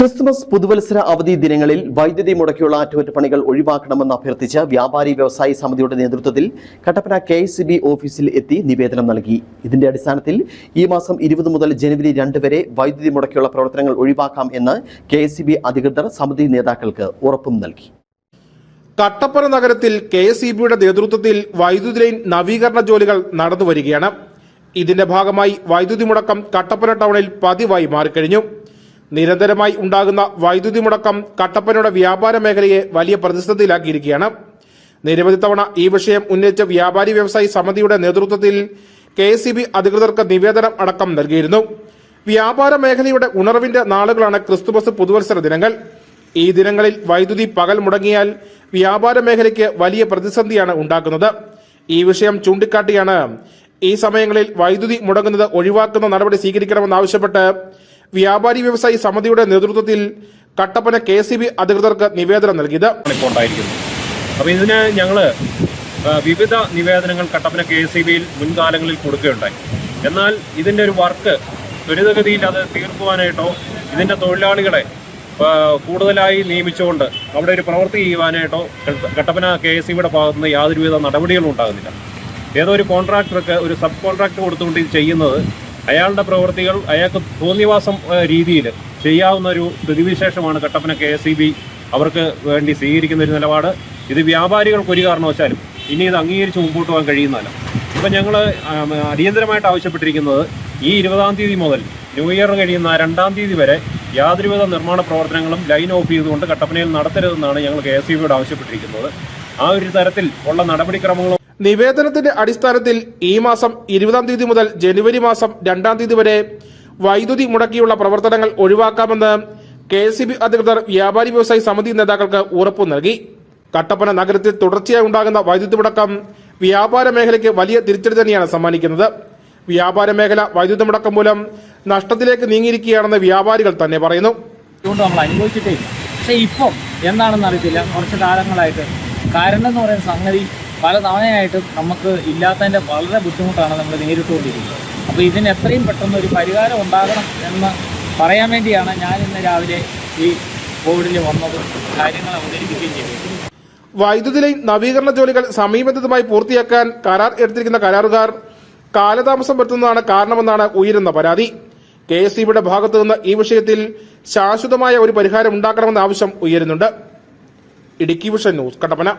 Christmas പുതുവത്സര അവധി ദിനങ്ങളിൽ വൈദ്യുതി മുടക്കിയുള്ള അറ്റകുറ്റപ്പണികൾ ഒഴിവാക്കണമെന്ന് അഭ്യർത്ഥിച്ച് വ്യാപാരി വ്യവസായി സമിതിയുടെ നേതൃത്വത്തിൽ കട്ടപ്പന കെ ഓഫീസിൽ എത്തി നിവേദനം നൽകി. ഇതിന്റെ അടിസ്ഥാനത്തിൽ ഈ മാസം ഇരുപത് മുതൽ ജനുവരി രണ്ട് വരെ വൈദ്യുതി മുടക്കിയുള്ള പ്രവർത്തനങ്ങൾ ഒഴിവാക്കാം എന്ന് കെ അധികൃതർ സമിതി നേതാക്കൾക്ക് ഉറപ്പും നൽകി. കട്ടപ്പന നഗരത്തിൽ കെ എസ് ബിയുടെ നേതൃത്വത്തിൽ വൈദ്യുതി ലൈൻ നവീകരണ ജോലികൾ നടന്നു വരികയാണ് ഇതിന്റെ ഭാഗമായി വൈദ്യുതി മുടക്കം കട്ടപ്പന ടൗണിൽ പതിവായി മാറിക്കഴിഞ്ഞു. നിരന്തരമായി ഉണ്ടാകുന്ന വൈദ്യുതി മുടക്കം കട്ടപ്പനയുടെ വ്യാപാര മേഖലയെ വലിയ പ്രതിസന്ധിയിലാക്കിയിരിക്കുകയാണ്. നിരവധി തവണ ഈ വിഷയം ഉന്നയിച്ച വ്യാപാരി വ്യവസായി സമിതിയുടെ നേതൃത്വത്തിൽ കെ അധികൃതർക്ക് നിവേദനം അടക്കം നൽകിയിരുന്നു. വ്യാപാര മേഖലയുടെ ഉണർവിന്റെ നാളുകളാണ് ക്രിസ്തുമസ് പുതുവത്സര ദിനങ്ങൾ. ഈ ദിനങ്ങളിൽ വൈദ്യുതി പകൽ മുടങ്ങിയാൽ വ്യാപാര മേഖലയ്ക്ക് വലിയ പ്രതിസന്ധിയാണ് ഉണ്ടാക്കുന്നത് ഈ വിഷയം ചൂണ്ടിക്കാട്ടിയാണ് ഈ സമയങ്ങളിൽ വൈദ്യുതി മുടങ്ങുന്നത് ഒഴിവാക്കുന്ന നടപടി സ്വീകരിക്കണമെന്നാവശ്യപ്പെട്ട് വ്യാപാരി വ്യവസായി സമിതിയുടെ നേതൃത്വത്തിൽ കട്ടപ്പന കെ സി ബി അധികൃതർക്ക് നിവേദനം നൽകിയത്. അപ്പൊ അപ്പോൾ ഇതിന് ഞങ്ങൾ വിവിധ നിവേദനങ്ങൾ കട്ടപ്പന കെ സി ബിയിൽ മുൻകാലങ്ങളിൽ കൊടുക്കുകയുണ്ടായി. എന്നാൽ ഇതിന്റെ ഒരു വർക്ക് ത്വരിതഗതിയിൽ അത് തീർക്കുവാനായിട്ടോ ഇതിന്റെ തൊഴിലാളികളെ കൂടുതലായി നിയമിച്ചുകൊണ്ട് അവിടെ ഒരു പ്രവൃത്തി ചെയ്യുവാനായിട്ടോ കട്ടപ്പന കെ എസ് സിയുടെ ഭാഗത്തുനിന്ന് യാതൊരുവിധ നടപടികളും ഉണ്ടാകുന്നില്ല. ഏതോ ഒരു കോൺട്രാക്ടർക്ക് ഒരു സബ് കോൺട്രാക്ട് കൊടുത്തുകൊണ്ട് ഇത് ചെയ്യുന്നത് അയാളുടെ പ്രവൃത്തികൾ അയാൾക്ക് തോന്നിവാസം രീതിയിൽ ചെയ്യാവുന്ന ഒരു സ്ഥിതിവിശേഷമാണ് കട്ടപ്പന കെ എസ് ബി അവർക്ക് വേണ്ടി സ്വീകരിക്കുന്ന ഒരു നിലപാട്. ഇത് വ്യാപാരികൾക്ക് ഒരു കാരണവശാലും ഇനി ഇത് അംഗീകരിച്ച് മുമ്പോട്ട് പോകാൻ കഴിയുന്നതല്ല. ഇപ്പം ഞങ്ങൾ അടിയന്തരമായിട്ട് ആവശ്യപ്പെട്ടിരിക്കുന്നത് ഈ ഇരുപതാം തീയതി മുതൽ ന്യൂ ഇയർ കഴിയുന്ന രണ്ടാം തീയതി വരെ യാതൊരുവിധ നിർമ്മാണ പ്രവർത്തനങ്ങളും ലൈൻ ഓഫ് ചെയ്തുകൊണ്ട് കട്ടപ്പനയിൽ നടത്തരുതെന്നാണ് ഞങ്ങൾ കെ എസ് ആവശ്യപ്പെട്ടിരിക്കുന്നത്. ആ ഒരു തരത്തിൽ ഉള്ള നടപടിക്രമങ്ങളും നിവേദനത്തിന്റെ അടിസ്ഥാനത്തിൽ ഈ മാസം ഇരുപതാം തീയതി മുതൽ ജനുവരി മാസം രണ്ടാം തീയതി വരെ വൈദ്യുതി മുടക്കിയുള്ള പ്രവർത്തനങ്ങൾ ഒഴിവാക്കാമെന്ന് കെ എസ് അധികൃതർ വ്യാപാരി വ്യവസായി സമിതി നേതാക്കൾക്ക് ഉറപ്പു നൽകി. കട്ടപ്പന നഗരത്തിൽ തുടർച്ചയായി ഉണ്ടാകുന്ന വൈദ്യുതി മുടക്കം വ്യാപാര മേഖലയ്ക്ക് വലിയ തിരിച്ചടി തന്നെയാണ് സമ്മാനിക്കുന്നത്. വ്യാപാര മേഖല വൈദ്യുതി മുടക്കം മൂലം നഷ്ടത്തിലേക്ക് നീങ്ങിയിരിക്കുകയാണെന്ന് വ്യാപാരികൾ തന്നെ പറയുന്നു. നമ്മൾ അനുഭവിച്ചിട്ടേ പക്ഷേ ഇപ്പം എന്താണെന്ന് അറിയത്തില്ല. കുറച്ച് കാലങ്ങളായിട്ട് കാരണം എന്ന് പറയുന്ന സംഗതി പല തവണയായിട്ടും നമുക്ക് ഇല്ലാത്തതിന്റെ വളരെ ബുദ്ധിമുട്ടാണ് നമ്മൾ നേരിട്ടുകൊണ്ടിരിക്കുന്നത്. അപ്പോൾ ഇതിന് എത്രയും പെട്ടെന്ന് ഒരു പരിഹാരം ഉണ്ടാകണം എന്ന് പറയാൻ വേണ്ടിയാണ് ഞാൻ ഇന്ന് രാവിലെ ഈ ബോർഡിൽ വന്നത് കാര്യങ്ങൾ അവതരിപ്പിക്കുകയും ചെയ്തത് വൈദ്യുതി ലൈൻ നവീകരണ ജോലികൾ സമീപത്തുമായി പൂർത്തിയാക്കാൻ കരാർ എടുത്തിരിക്കുന്ന കരാറുകാർ കാലതാമസം വരുത്തുന്നതാണ് കാരണമെന്നാണ് ഉയരുന്ന പരാതി. കെ എസ് ഇബിയുടെ ഭാഗത്തു നിന്ന് ഈ വിഷയത്തിൽ ശാശ്വതമായ ഒരു പരിഹാരം ഉണ്ടാക്കണമെന്ന ആവശ്യം ഉയരുന്നുണ്ട്. Idukki vision news Kattappana.